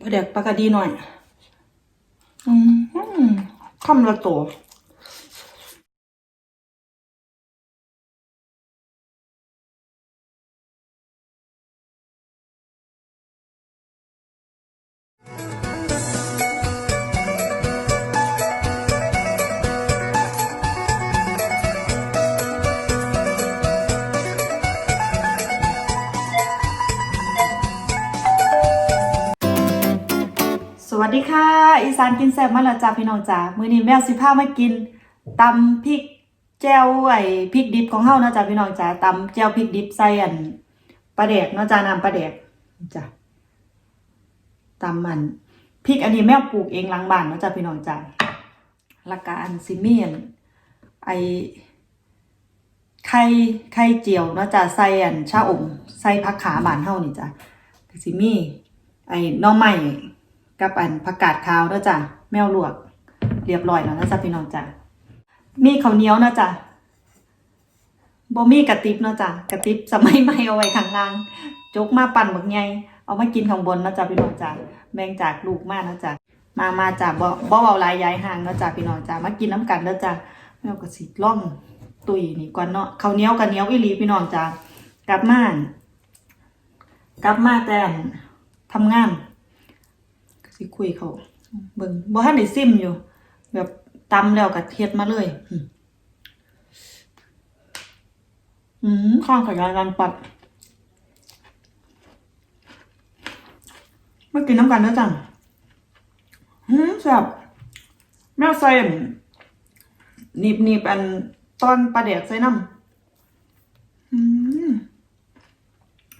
ปลาแดกปลากระดีหน่อย อืมคำละโตส วัสดีค่ะ อีสานกินแซ่บมาแล้วจ้าพี่น้องจ้ามื้อนี้แมวสิพามากินตำพริกแจ่วไอ้พริกดิบของเฮานะจ้าพี่น้องจ้าตำแจ่วพริกดิบใส่อันปลาแดกเนาะจ้าน้ำปลาแดกจ้าตำมันพริกอันนี้แมวปลูกเองหลังบ้านเนาะจ้าพี่น้องจ้าล้วก็อันซิมีอันไอไข่ไข่เจียวเนาะจ้าใส่อันชาอมใส่ผักขาบ้านเฮานี่จ้าก็สิมีไอ้น้องใหม่ กับอันผักกาดขาวนะจ้ะแมวลวก เรียบร้อยแล้วนะจ๊ะพี่น้องจ้ะมีข้าวเหนียวนะจ๊ะบ่มีกระติบนะจ้ะกระติบสมัยใหม่เอาไว้ข้างล่างจกมาปั่นบักใหญ่เอามากินข้างบนนะจ้ะพี่น้องจ้ะแบ่งจากลูกมาเนะจ้ะมามาจ้ะบ่บ่เว้าลายยายห่างนะจ้ะพี่น้องจ้ะมากินน้ำกันเด้อจ้ะแมวก็สิล่องตุยนี่ก่อนเนาะข้าวเหนียวกับเหนียวอีหลีพี่น้องจ้ะกลับมากลับมาแต่อันทำงาน สิคุยเขาเบิ่งบ่ทันได้ซิมอยู่ แบบตำแล้วก็เฮ็ดมาเลยอืมข้างขยายการปัดมากินน้ำกันเด้อจังอืมแซ่บแมวใส่นหนีบหนีบอันตอนปลาแดกใส่น้ำ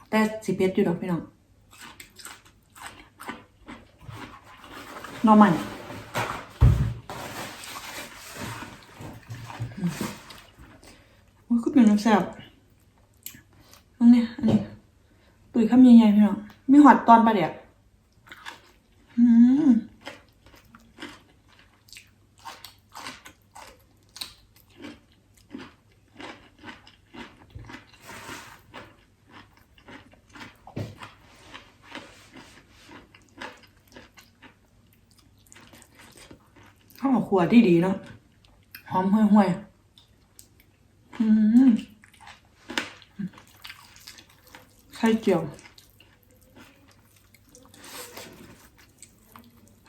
แต่สิเผ็ดอยู่ดอกพี่น้อง น่อมันอืมโอ้ยก็เป็นน้ำแซ่บนั่นเนี่ยอันนี้ตุ๋ยข้ามใหญ่ๆพี่น้องมีหอดตอนปลาเดียกอืม ข้าวขัวที่ดีเนาะหอมห่วยๆอืมไข่เจียว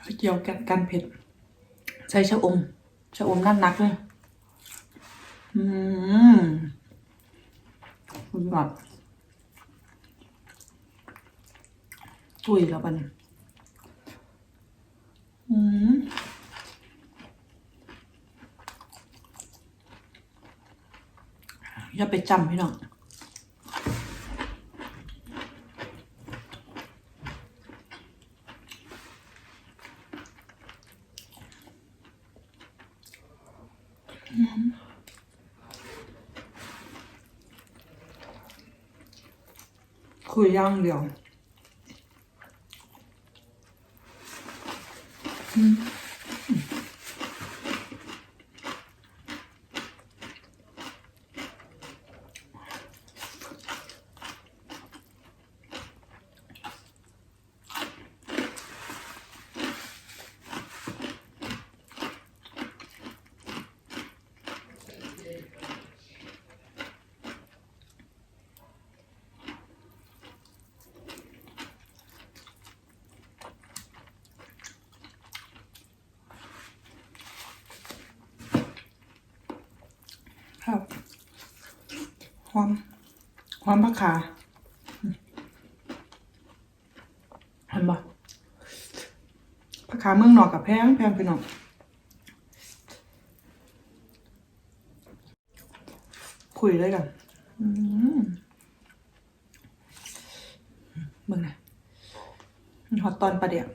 ไข่เจียวกันกันเผ็ด ใส่ชะอมชะอมนั่นนักเลย อืมคุณแบบตุยแล้วปะเนี่ยอืม อย่าไปจำพี่น้องคุยย่างเดียวครับ หอมหอมผักขาเห็นปะผักขาเมืองนอกกับแพงแพงพี่น้องคุยเลยกันอืมเมืองไหนะฮอตตอนประเดี๋ยว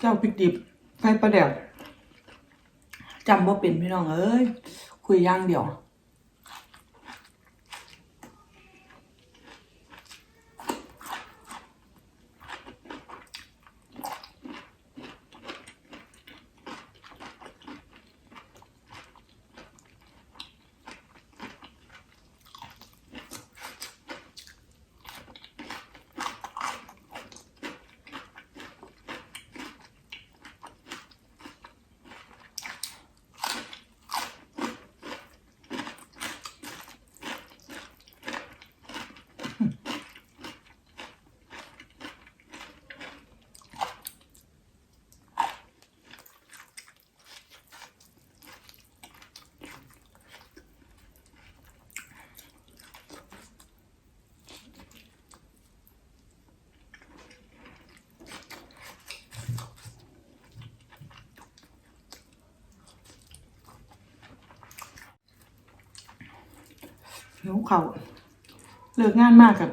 เจ้าพริกดิบไฟประเดี๋ยวจำว่าเป็นพี่น้องเอ้ยคุยย่างเดียว หิวเขาเลิกงานมากกับ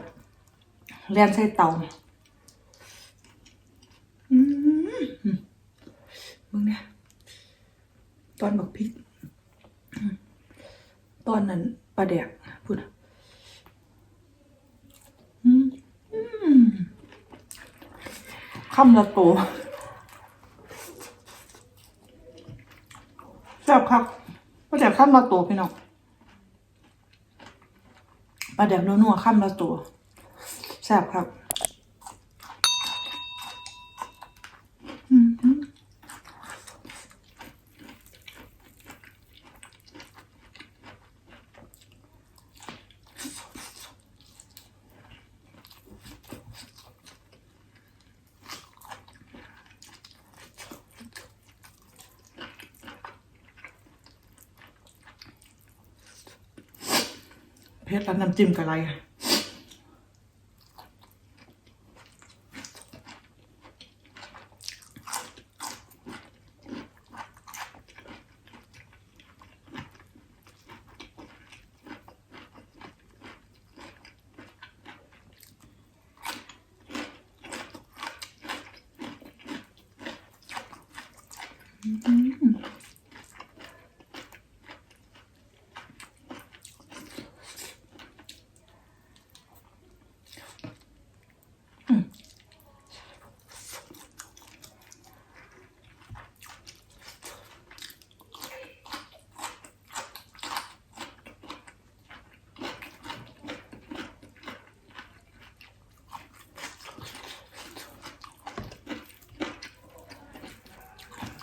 เรียนใส่เตาอืมมึงเนี่ยตอนบักพริก ตอนนั้นปลาแดกพูดนะอืมมคำละโตแซ่บครับปลาแดกคำละโตพี่น้อง ปลาแดกนัวๆข้ามละตัวแซ่บครับ เผ็ดแล้วน้ำจิ้มกับอะไรอะ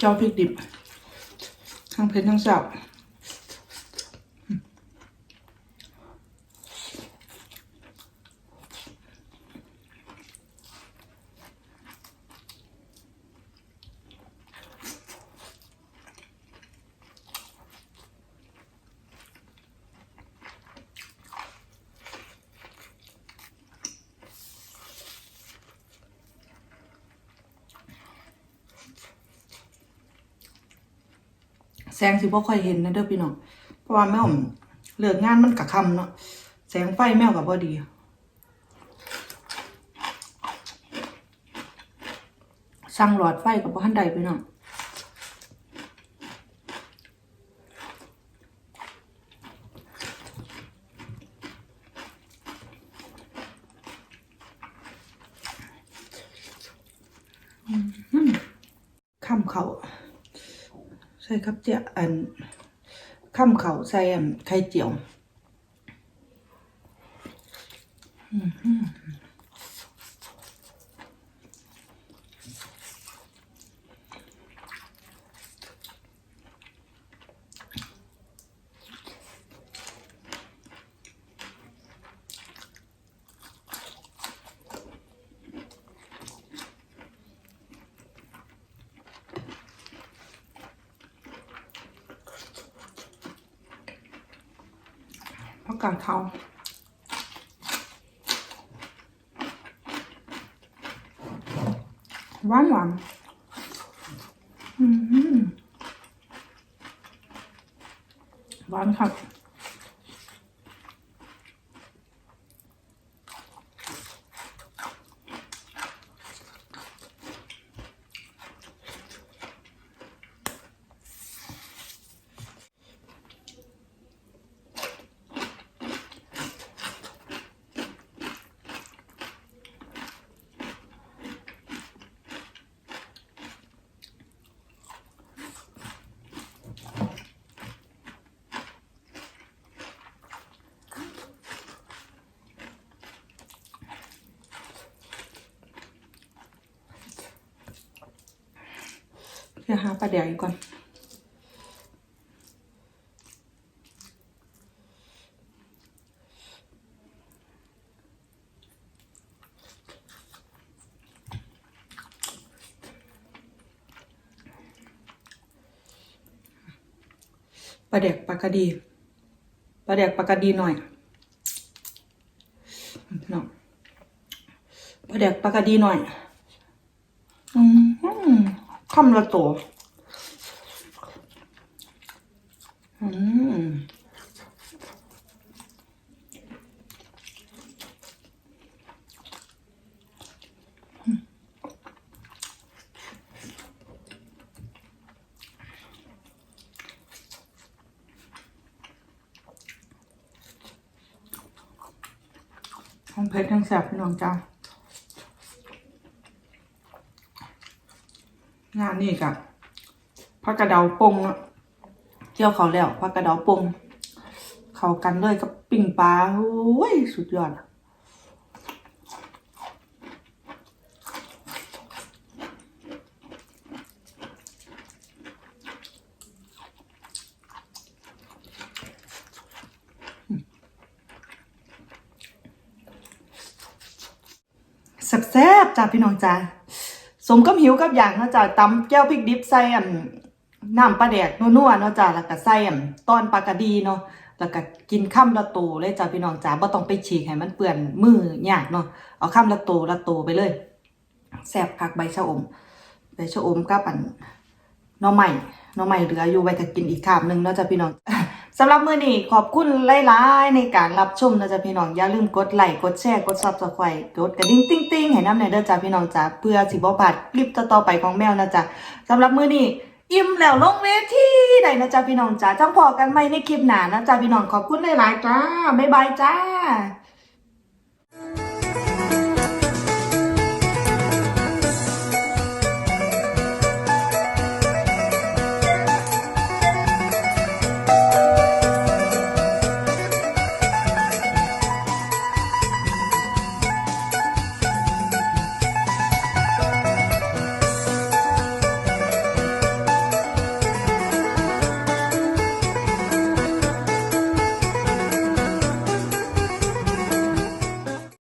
เจ้าพริกดิบทั้งเผ็ดทั้งแซ่บ งสิบ่ค่อยเห็นนะเด้อพี่น้องเพราะว่าแมวเลิกงานมันกะค่ำเนาะแสงไฟแมวกับบ่ดีสั่งหลอดไฟกับบ่ทันใดพี่น้อง ข้ามเขาใส่ครับเจียอันข้ามเขาใส่อันไข่เจียว อืม หือผักกาดขาวหวานหวานอือหือหวานครับ ดี๋ยวหาปลาแดกอีกก่อน ปลาแดกปลากระดีปลาแดกปลากระดีหน่อยพี่น้องปลาแดกปลากระดีหน่อย คำละตัวอืมทั้งเผ็ดทั้งแซ่บพี่น้องจ้างา นนี่กับผักกระเดาปงอะเจียวเขาแล้วผักกระเดาปงเข้ากันเลยกับปิ่งปลาโอ้ยสุดยอดอะแซ่บๆจ้าพี่น้องจ้า สมกับหิวกับอย่างเนาะจ้าตำแก้วพริกดิบใส่อันน้ำปลาแดกนัวๆเนาะจ้าแล้วก็ใส่อันตอนปลากระดีเนาะแล้วก็กินข้ามละโตเลยจ้าพี่น้องจ้าบ่ต้องไปฉีกให้มันเปื้อนมือยากเนาะเอาข้ามละโตละโตไปเลยแซบคักใบชะอมใบชะอมกับอันน่อใหม่น่อใหม่เหลืออยู่ไว้ถ้ากินอีกคาบหนึ่งเนาะจ้าพี่น้อง สำหรับมื้อนี้ขอบคุณหลายๆในการรับชมนะจ๊ะพี่น้องอย่าลืมกดไลค์กดแชร์กดซับสไครต์กดกระดิ่งติ้งติ้งๆให้น้ำในเด้อจ้ะพี่น้องจ้าเพื่อสิบ่พลาดคลิปต่อๆไปของแมวนะจ๊ะสำหรับมื้อนี้อิ่มแล้วลงเวทีได้นะจ๊ะพี่น้องจ้าจังพอกันไหมในคลิปหน้านะจ๊ะพี่น้องขอบคุณหลายๆจ้าบ๊ายบายจ้า